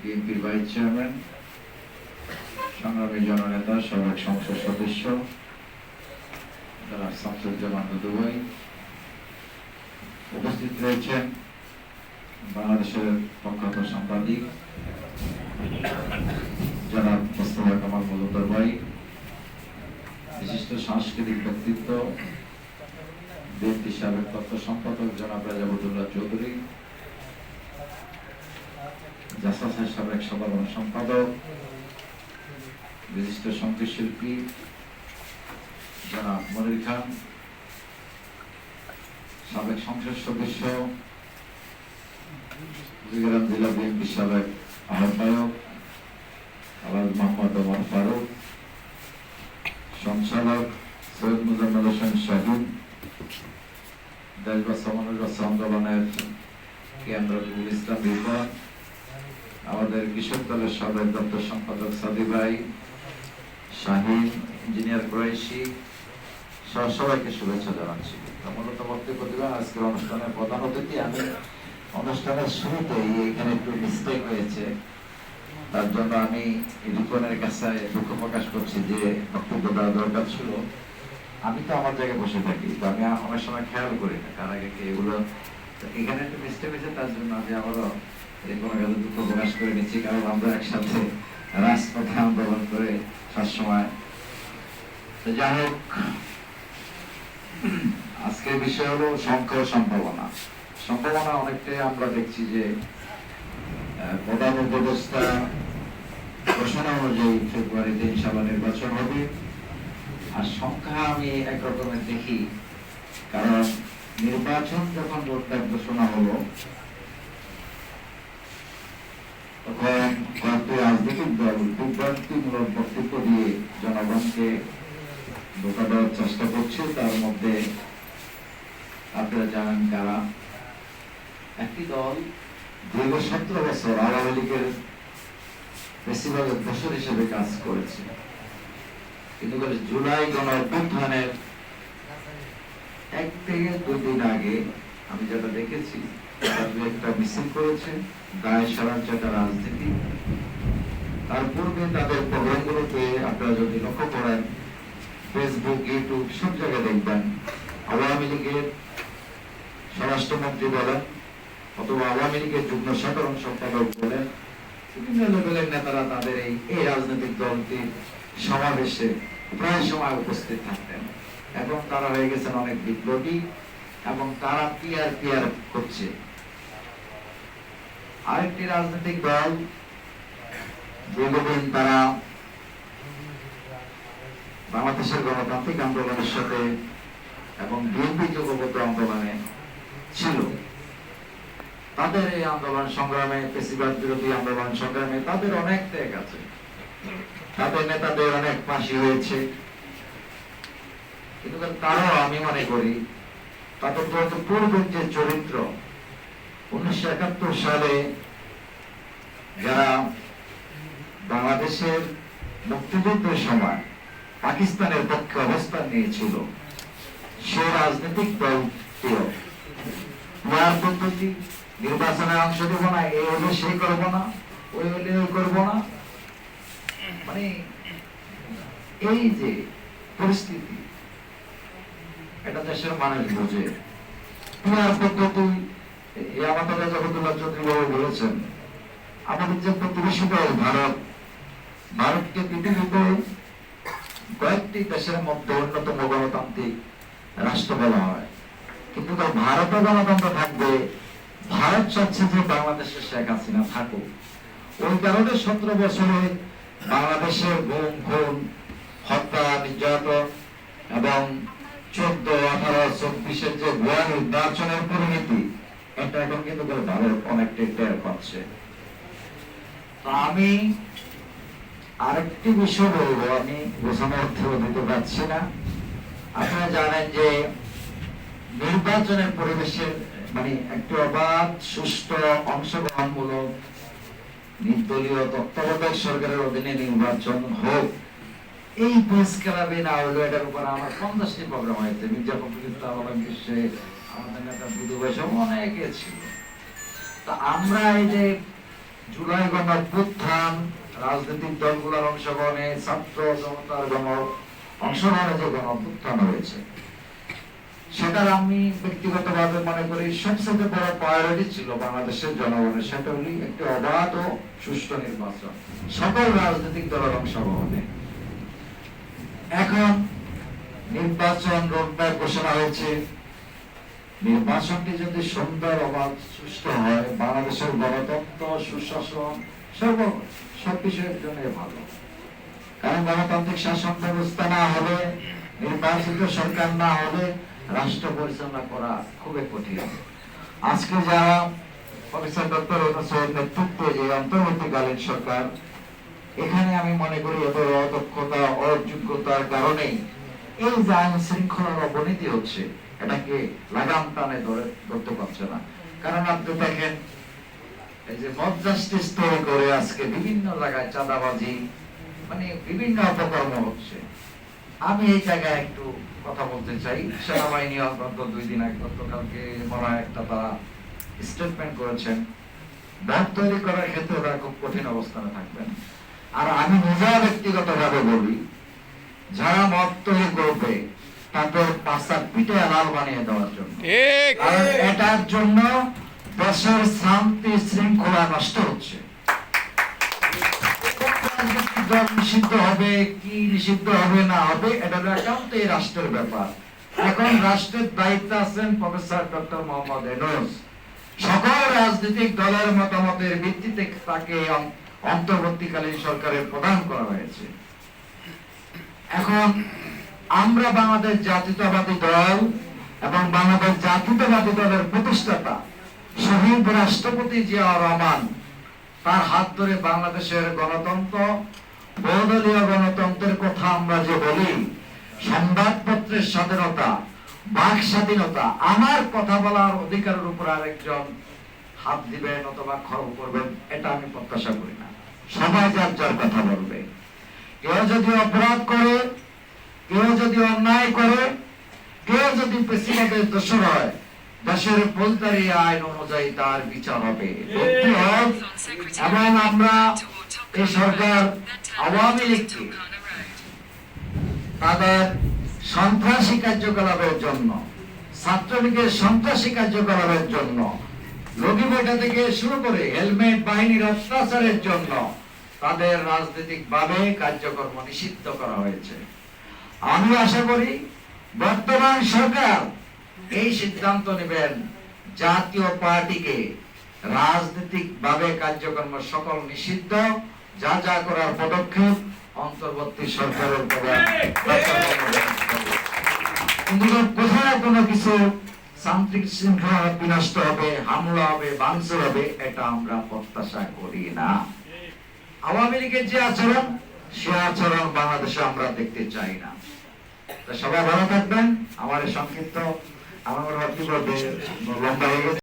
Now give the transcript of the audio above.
বিএনপির vice chairman, সংগ্রামী জননেতা, সাবেক সংসদ সদস্য যারা উপস্থিত রয়েছেন বাংলাদেশের প্রখ্যাত সাংবাদিক যারা মোস্তফা কামাল মজুমদার ভাই। বিশিষ্ট সাংস্কৃতিক ব্যক্তিত্ব বিএনপি সাবেক তথ্য সম্পাদক জনাব রাজাবুদুল্লাহ চৌধুরী। জাসাসের সাবেক সাধারণ সম্পাদক, বিশিষ্ট সংগীত শিল্পী জনাব মনির খান, সাবেক সংসদ সদস্য কুড়িগ্রাম জেলা বিএনপি সাবেক আহ্বায়ক আলাদ মোহাম্মদ ওমর ফারুক, সঞ্চালক সৈয়দ মুজাম্মেল হোসেন শাহিন দেশ বাঁচাও মানুষ বাঁচাও আন্দোলনের কেন্দ্রবিন্দু ইসলাম আমাদের কৃষক দলের সাবেক দপ্তর সম্পাদক সাদি ভাই, শাহিন, ইঞ্জিনিয়ার কুরাইশি সবাইকে শুভেচ্ছা জানাচ্ছি। মূলত বক্তব্য দিবেন আজকের অনুষ্ঠানের প্রধান অতিথি আমি। অনুষ্ঠানের শুরুতেই এখানে একটু মিস্টেক হয়েছে। তার জন্য আমি রিপনের কাছে দুঃখ প্রকাশ করছি যে বক্তব্য দেওয়া দরকার ছিল। আমি তো আমার জায়গায় বসে থাকি, তো আমি অনেক সময় খেয়াল করি না কার আগে এগুলো এখানে একটু মিস্টেক হয়েছে, তার জন্য আমি আবারও কাছে দুঃখ প্রকাশ করে নিচ্ছি, কারণ আমরা একসাথে রাজপথে আন্দোলন করে সবসময়। যাই হোক, আজকের বিষয় হলো সংখ্যা সম্ভাবনা। সম্ভাবনা অনেকটাই আমরা দেখছি যে প্রধান উপদেষ্টা ঘোষণা অনুযায়ী ফেব্রুয়ারিতে ইনশাল্লাহ নির্বাচন হবে। আর সংখ্যা আমি এক রকমের দেখি, কারণ নির্বাচন যখন ঘোষণা হলো কয়েকটি রাজনৈতিক দল বিভ্রান্তিমূলক বক্তব্য দিয়ে জনগণকে ধোকা দেওয়ার চেষ্টা করছে। তার মধ্যে আপনারা জানেন কারা? একটি দল দীর্ঘ সতেরো বছর আওয়ামী লীগের বেশিরভাগ বছর হিসেবে কাজ করেছে। কিন্তু জুলাই গণ অভ্যুত্থানের এক থেকে দুই দিন আগে আমি যেটা দেখেছি একটা মিছিল করেছে দায় সারার যেটা রাজনীতি। তার পূর্বে তাদের প্রোগ্রামগুলোতে আপনারা যদি লক্ষ্য করেন ফেসবুক ইউটিউব সব জায়গায় দেখবেন। আওয়ামী লীগের স্বরাষ্ট্রমন্ত্রী বলেন, অথবা আওয়ামী লীগের যুগ্ম সাধারণ সম্পাদক বলেন, বিভিন্ন লেভেলের নেতারা তাদের এই এই রাজনৈতিক দলটির সমাবেশে প্রায় সময় উপস্থিত থাকতেন। এবং তারা হয়ে গেছেন অনেক বিপ্লবী, এবং তারা পিয়ার পিয়ার করছে। আরেকটি রাজনৈতিক দল দীর্ঘদিন তারা বাংলাদেশের গণতান্ত্রিক আন্দোলনের সাথে এবং বিএনপি যুগবদ্ধ আন্দোলনে ছিল। তাদের এই আন্দোলন সংগ্রামে পেশিবাদ বিরোধী আন্দোলন সংগ্রামে তাদের অনেক ত্যাগ আছে। তাদের নেতাদের অনেক ফাঁসি হয়েছে। কিন্তু তারাও আমি মনে করি, তাদের যত পূর্বের যে চরিত্র উনিশশো একাত্তর সালে যারা বাংলাদেশের মুক্তিযুদ্ধের সময় পাকিস্তানের পক্ষে অবস্থান নিয়েছিল, সে রাজনৈতিক দলটিও নয়ার পদ্ধতি, নির্বাচনে অংশ দেব না এই হলে সেই করব না, ওই হলে ওই করব না। মানে এই যে পরিস্থিতি, এটা দেশের মানুষ বোঝে। পদ্ধতি এই আমাদের জগতুল্লাহ চৌধুরী বাবু বলেছেন, আমাদের যে প্রতিবেশী ভারত, ভারতকে পৃথিবীতে কয়েকটি দেশের মধ্যে অন্যতম গণতান্ত্রিক রাষ্ট্র বলা হয়। কিন্তু তার ভারতে গণতন্ত্র থাকবে, ভারত চাচ্ছে যে বাংলাদেশের শেখ হাসিনা থাকুক। ওই কারণে সতেরো বছরে বাংলাদেশের গুম, খুন, হত্যা, নির্যাতন এবং চোদ্দ, আঠারো, চব্বিশের যে ভুয়া নির্বাচনের পরিণতি এটা এখন কিন্তু ভারত অনেকটাই টের পাচ্ছে আমি আরেকটি বিষয় বলব, আমি বোঝানোর দিতে পারছি না। আপনারা জানেন যে নির্বাচনের পরিবেশের মানে একটি অবাধ, সুষ্ঠু, অংশগ্রহণমূলক, নির্দলীয়, তত্ত্বাবধায়ক সরকারের অধীনে নির্বাচন হোক। এই প্রেস ক্লাবে না হলো এটার উপর আমার পঞ্চাশটি প্রোগ্রাম হয়েছে। মির্জা ফখরুল ইসলাম বিশ্বে রাজনৈতিক দলগুলোর অংশগ্রহণে ছাত্র জনতার গণ অংশগ্রহণে যে গণ অভ্যুত্থান হয়েছে, সেটার আমি ব্যক্তিগতভাবে মনে করি সবচেয়ে বড় প্রায়োরিটি ছিল বাংলাদেশের জনগণের, সেটা হলি একটি অবাধ ও সুষ্ঠু নির্বাচন, সকল রাজনৈতিক দলের অংশগ্রহণে। এখন নির্বাচন রোডম্যাপ ঘোষণা হয়েছে। নির্বাচনটি যদি সুন্দর অবাধ সুষ্ঠু হয়, বাংলাদেশের গণতন্ত্র, সুশাসন, সর্ব সব বিষয়ের জন্য ভালো। কারণ গণতান্ত্রিক শাসন ব্যবস্থা না হলে, নির্বাচিত সরকার না হলে রাষ্ট্র পরিচালনা করা খুবই কঠিন। আজকে যারা প্রফেসর ডক্টর সৈয়দ নেতৃত্বে যে অন্তর্বর্তীকালীন সরকার, এখানে আমি মনে করি এদের অদক্ষতা, অযোগ্যতার কারণেই এই যে আইন শৃঙ্খলার অবনীতি হচ্ছে এটাকে লাগাম টানে ধরে, ধরতে পারছে না। কারণ আপনি দেখেন, এই যে মদ জাস্টিস করে আজকে বিভিন্ন জায়গায় চাঁদাবাজি মানে বিভিন্ন অপকর্ম হচ্ছে। আমি এই জায়গায় একটু কথা বলতে চাই। সেনাবাহিনী অন্তত দুই দিন আগে গতকালকে মনে একটা তারা স্টেটমেন্ট করেছেন। মদ তৈরি করার ক্ষেত্রে ওরা খুব কঠিন অবস্থানে থাকবেন। আর আমি নিজেও ব্যক্তিগতভাবে বলি, যারা মদ তৈরি করবে তাদের পাশা পিঠে লাল বানিয়ে দেওয়ার জন্য। কারণ এটার জন্য দেশের শান্তি শৃঙ্খলা নষ্ট হচ্ছে। নিষিদ্ধ হবে কি নিষিদ্ধ হবে না হবে এটা একান্ত এই রাষ্ট্রের ব্যাপার। এখন রাষ্ট্রের দায়িত্ব আছেন প্রফেসর ডক্টর মোহাম্মদ এনোস। সকল রাজনৈতিক দলের মতামতের ভিত্তিতে তাকে অন- অন্তর্বর্তীকালীন সরকারের প্রদান করা হয়েছে। এখন আমরা বাংলাদেশ জাতীয়তাবাদী দল এবং বাংলাদেশ জাতীয়তাবাদী দলের প্রতিষ্ঠাতা শহীদ রাষ্ট্রপতি জিয়াউর রহমান তার হাত ধরে বাংলাদেশের গণতন্ত্র, বহুদলীয় গণতন্ত্রের কথা আমরা যে বলি, সংবাদপত্রের স্বাধীনতা, বাক স্বাধীনতা, আমার কথা বলার অধিকারের উপর আরেকজন হাত দিবেন অথবা খরচ করবেন, এটা আমি প্রত্যাশা করি না। সবাই যার যার কথা বলবে। কেউ যদি অপরাধ করে কেউ যদি অন্যায় করে, কেউ যদি প্রেসিডেন্টের দোষর হয়, দেশের ফৌজদারি আইন অনুযায়ী তার বিচার হবে। এবং আমরা সরকার আওয়ামী লীগকে তাদের সন্ত্রাসী কার্যকলাপের জন্য, ছাত্রলীগের সন্ত্রাসী কার্যকলাপের জন্য, লগি থেকে শুরু করে হেলমেট বাহিনীর অত্যাচারের জন্য তাদের রাজনৈতিক ভাবে কার্যকর্ম নিষিদ্ধ করা হয়েছে। আমি আশা করি বর্তমান সরকার এই সিদ্ধান্ত নেবেন জাতীয় পার্টিকে রাজনৈতিক ভাবে কার্যক্রম সকল নিষিদ্ধ, যা যা করার পদক্ষেপ অন্তর্বর্তী সরকারের কোথাও কোনো কিছু যান্ত্রিক শৃঙ্খলা বিনষ্ট হবে, হামলা হবে ভাঙচুর হবে, এটা আমরা প্রত্যাশা করি না। আওয়ামী লীগের যে আচরণ, সে আচরণ বাংলাদেশে আমরা দেখতে চাই না। সবাই ভালো থাকবেন। আমার সংক্ষিপ্ত আমার লম্বা হয়ে গেছে।